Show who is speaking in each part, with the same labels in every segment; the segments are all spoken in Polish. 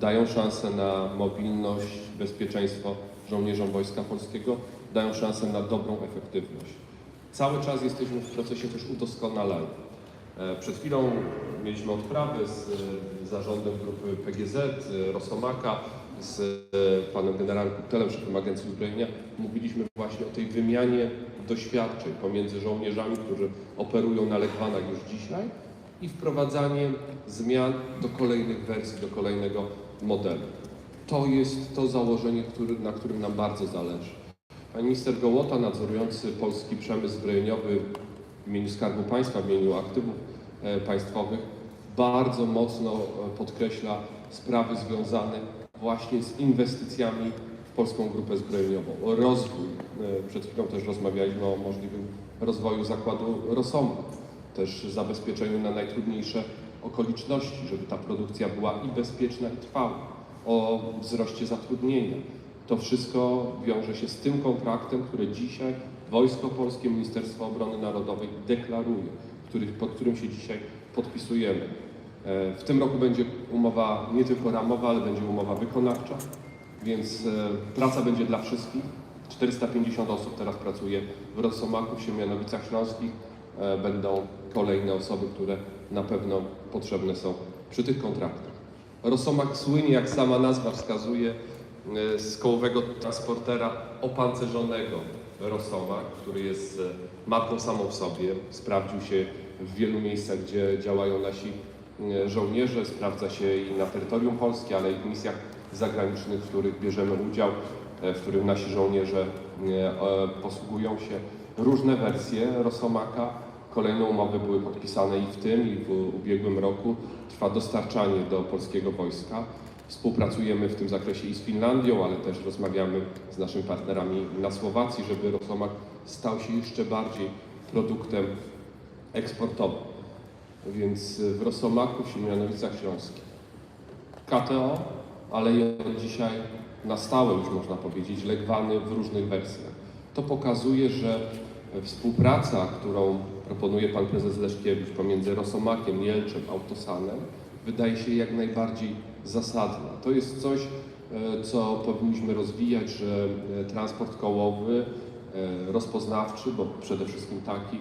Speaker 1: dają szansę na mobilność, bezpieczeństwo żołnierzom Wojska Polskiego, dają szansę na dobrą efektywność. Cały czas jesteśmy w procesie też udoskonalania. E, Przed chwilą mieliśmy odprawy z e, zarządem grupy PGZ, e, Rosomaka, z panem generałem Kuptelem, szefem Agencji Uzbrojenia. Mówiliśmy właśnie o tej wymianie doświadczeń pomiędzy żołnierzami, którzy operują na Lekwanach już dzisiaj i wprowadzanie zmian do kolejnych wersji, do kolejnego modelu. To jest to założenie, który, na którym nam bardzo zależy. Pan minister Gołota, nadzorujący polski przemysł zbrojeniowy w imieniu Skarbu Państwa, w imieniu aktywów e, państwowych, bardzo mocno e, podkreśla sprawy związane właśnie z inwestycjami w polską grupę zbrojeniową. Rozwój, e, przed chwilą też rozmawialiśmy o możliwym rozwoju zakładu Rosoma, też zabezpieczeniu na najtrudniejsze okoliczności, żeby ta produkcja była i bezpieczna, i trwała, o wzroście zatrudnienia. To wszystko wiąże się z tym kontraktem, który dzisiaj Wojsko Polskie, Ministerstwo Obrony Narodowej deklaruje, który, pod którym się dzisiaj podpisujemy. E, W tym roku będzie umowa nie tylko ramowa, ale będzie umowa wykonawcza, więc e, praca będzie dla wszystkich. 450 osób teraz pracuje w Rosomaku, w Siemianowicach Śląskich. E, Będą kolejne osoby, które na pewno potrzebne są przy tych kontraktach. Rosomak słynie, jak sama nazwa wskazuje, e, z kołowego transportera opancerzonego Rosomak, który jest e, marką samą w sobie. Sprawdził się w wielu miejscach, gdzie działają nasi e, żołnierze, sprawdza się i na terytorium Polski, ale i w misjach zagranicznych, w których bierzemy udział, w których nasi żołnierze posługują się. Różne wersje Rosomaka. Kolejne umowy były podpisane i w tym, i w ubiegłym roku. Trwa dostarczanie do polskiego wojska. Współpracujemy w tym zakresie i z Finlandią, ale też rozmawiamy z naszymi partnerami na Słowacji, żeby Rosomak stał się jeszcze bardziej produktem eksportowym. Więc w Rosomaku, w Siemianowicach Śląskich. KTO, ale i dzisiaj na stałe już można powiedzieć, legwany w różnych wersjach. To pokazuje, że współpraca, którą proponuje pan prezes Leszkiewicz pomiędzy Rosomakiem, Jelczem, Autosanem, wydaje się jak najbardziej zasadna. To jest coś, e, co powinniśmy rozwijać, że e, transport kołowy, e, rozpoznawczy, bo przede wszystkim taki,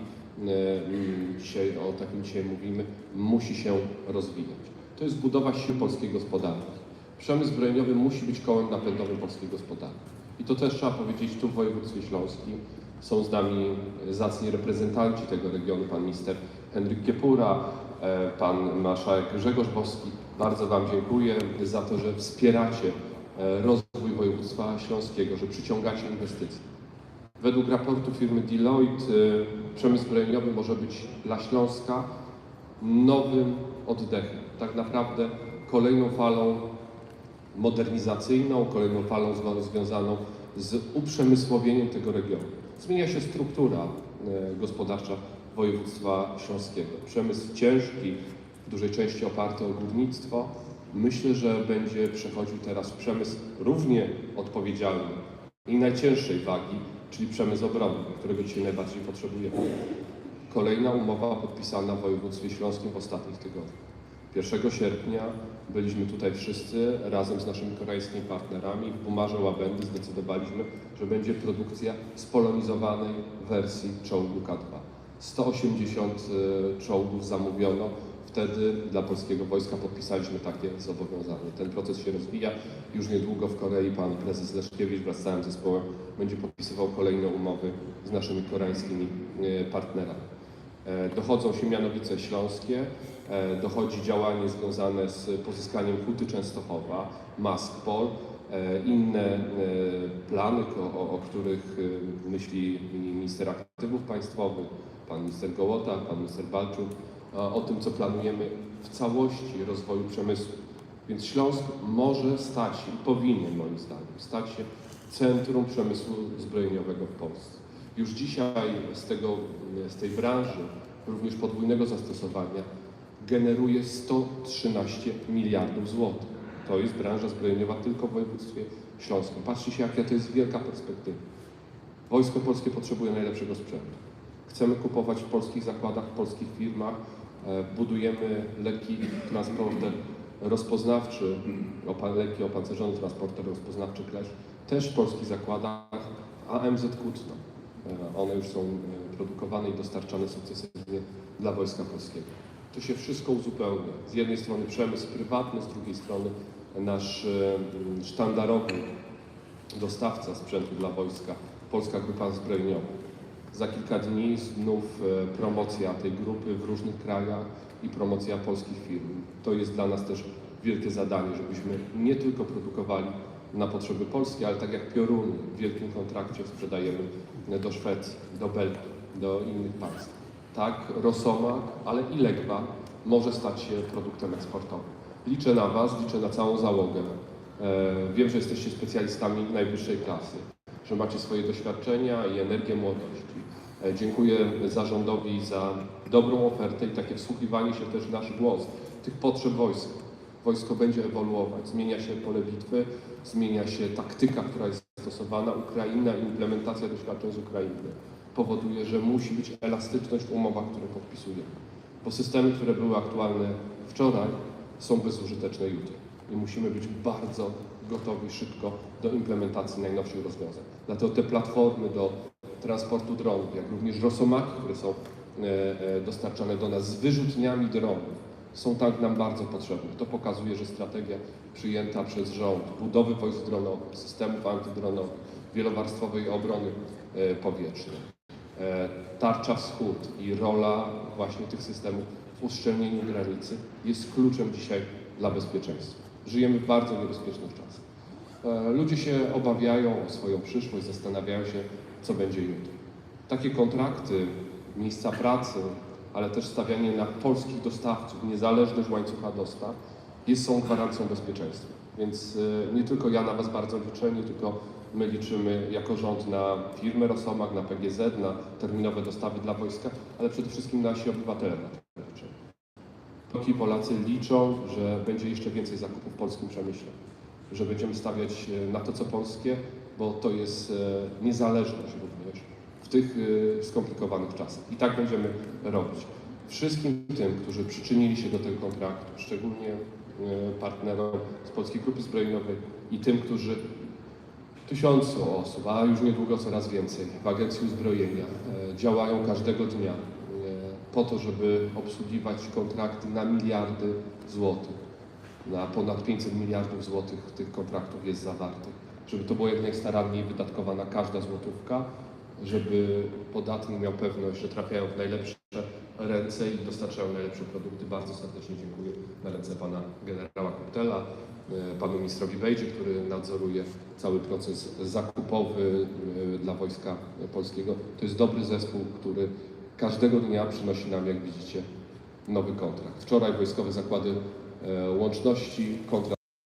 Speaker 1: dzisiaj o takim dzisiaj mówimy, musi się rozwijać. To jest budowa sił polskiej gospodarki. Przemysł zbrojeniowy musi być kołem napędowym polskiej gospodarki. I to też trzeba powiedzieć tu w województwie śląskim. Są z nami zacni reprezentanci tego regionu, pan minister Henryk Kiepura, e, pan marszałek Grzegorz Boski. Bardzo Wam dziękuję za to, że wspieracie e, rozwój województwa śląskiego, że przyciągacie inwestycje. Według raportu firmy Deloitte y, przemysł zbrojeniowy może być dla Śląska nowym oddechem. Tak naprawdę kolejną falą modernizacyjną, kolejną falą związaną z uprzemysłowieniem tego regionu. Zmienia się struktura e, gospodarcza województwa śląskiego. Przemysł ciężki, w dużej części oparty o górnictwo. Myślę, że będzie przechodził teraz przemysł równie odpowiedzialny i najcięższej wagi, czyli przemysł obronny, którego dzisiaj najbardziej potrzebujemy. Kolejna umowa podpisana w województwie śląskim w ostatnich tygodniach. 1 sierpnia byliśmy tutaj wszyscy razem z naszymi koreańskimi partnerami. W Bumarze Łabędy zdecydowaliśmy, że będzie produkcja spolonizowanej wersji czołgu K2. 180 e, czołgów zamówiono. Wtedy dla polskiego wojska podpisaliśmy takie zobowiązanie. Ten proces się rozwija. Już niedługo w Korei pan prezes Leszkiewicz wraz z całym zespołem będzie podpisywał kolejne umowy z naszymi koreańskimi e, partnerami. E, Dochodzą się mianowice śląskie, e, dochodzi działanie związane z pozyskaniem Huty Częstochowa, Maskpol, e, inne plany, o, o, o których myśli minister aktywów państwowych, pan minister Gołota, pan minister Balczuk, o tym, co planujemy w całości rozwoju przemysłu. Więc Śląsk może stać i powinien moim zdaniem stać się centrum przemysłu zbrojeniowego w Polsce. Już dzisiaj z, tego, z tej branży, również podwójnego zastosowania, generuje 113 miliardów złotych. To jest branża zbrojeniowa tylko w województwie śląskim. Patrzcie się, jaka to jest wielka perspektywa. Wojsko Polskie potrzebuje najlepszego sprzętu. Chcemy kupować w polskich zakładach, w polskich firmach. E, Budujemy lekki transporter rozpoznawczy, opa- lekki opancerzony transporter rozpoznawczy Kleś, też w polskich zakładach AMZ Kutno. E, One już są e, produkowane i dostarczane sukcesywnie dla Wojska Polskiego. To się wszystko uzupełnia. Z jednej strony przemysł prywatny, z drugiej strony nasz e, sztandarowy dostawca sprzętu dla wojska, Polska Grupa Zbrojeniowa. Za kilka dni znów promocja tej grupy w różnych krajach i promocja polskich firm. To jest dla nas też wielkie zadanie, żebyśmy nie tylko produkowali na potrzeby Polski, ale tak jak pioruny w wielkim kontrakcie sprzedajemy do Szwecji, do Belgii, do innych państw. Tak, Rosomak, ale i Legba może stać się produktem eksportowym. Liczę na Was, liczę na całą załogę. E, Wiem, że jesteście specjalistami najwyższej klasy, że macie swoje doświadczenia i energię młodości. E, Dziękuję zarządowi za dobrą ofertę i takie wsłuchiwanie się też w nasz głos, tych potrzeb wojska. Wojsko będzie ewoluować, zmienia się pole bitwy, zmienia się taktyka, która jest stosowana. Ukraina i implementacja doświadczeń z Ukrainy powoduje, że musi być elastyczność w umowach, które podpisujemy. Bo systemy, które były aktualne wczoraj, są bezużyteczne jutro. I musimy być bardzo gotowi szybko do implementacji najnowszych rozwiązań. Dlatego te platformy do transportu dronów, jak również rosomaki, które są e, e, dostarczane do nas z wyrzutniami dronów, są tak nam bardzo potrzebne. To pokazuje, że strategia przyjęta przez rząd budowy wojsk dronowych, systemów antydronowych, wielowarstwowej obrony e, powietrznej, e, tarcza wschód i rola właśnie tych systemów w uszczelnieniu granicy jest kluczem dzisiaj dla bezpieczeństwa. Żyjemy w bardzo niebezpiecznych czasach. E, Ludzie się obawiają o swoją przyszłość, zastanawiają się, co będzie jutro. Takie kontrakty, miejsca pracy, ale też stawianie na polskich dostawców, niezależność łańcucha dostaw, jest są gwarancją bezpieczeństwa. Więc e, nie tylko ja na Was bardzo liczę, nie tylko my liczymy jako rząd na firmę Rosomak, na PGZ, na terminowe dostawy dla wojska, ale przede wszystkim nasi obywatele na to liczą. Polki Polacy liczą, że będzie jeszcze więcej zakupów w polskim przemyśle, że będziemy stawiać e, na to, co polskie, bo to jest e, niezależność również w tych e, skomplikowanych czasach. I tak będziemy robić. Wszystkim tym, którzy przyczynili się do tego kontraktu, szczególnie e, partnerom z Polskiej Grupy Zbrojeniowej i tym, którzy tysiące osób, a już niedługo coraz więcej w Agencji Uzbrojenia e, działają każdego dnia po to, żeby obsługiwać kontrakty na miliardy złotych. Na ponad 500 miliardów złotych tych kontraktów jest zawartych. Żeby to było jak najstaranniej wydatkowana każda złotówka, żeby podatnik miał pewność, że trafiają w najlepsze ręce i dostarczają najlepsze produkty. Bardzo serdecznie dziękuję na ręce pana generała Koptela, e, panu ministrowi Bejdzie, który nadzoruje cały proces zakupowy e, dla Wojska Polskiego. To jest dobry zespół, który każdego dnia przynosi nam, jak widzicie, nowy kontrakt. Wczoraj Wojskowe Zakłady e, Łączności, kontrakt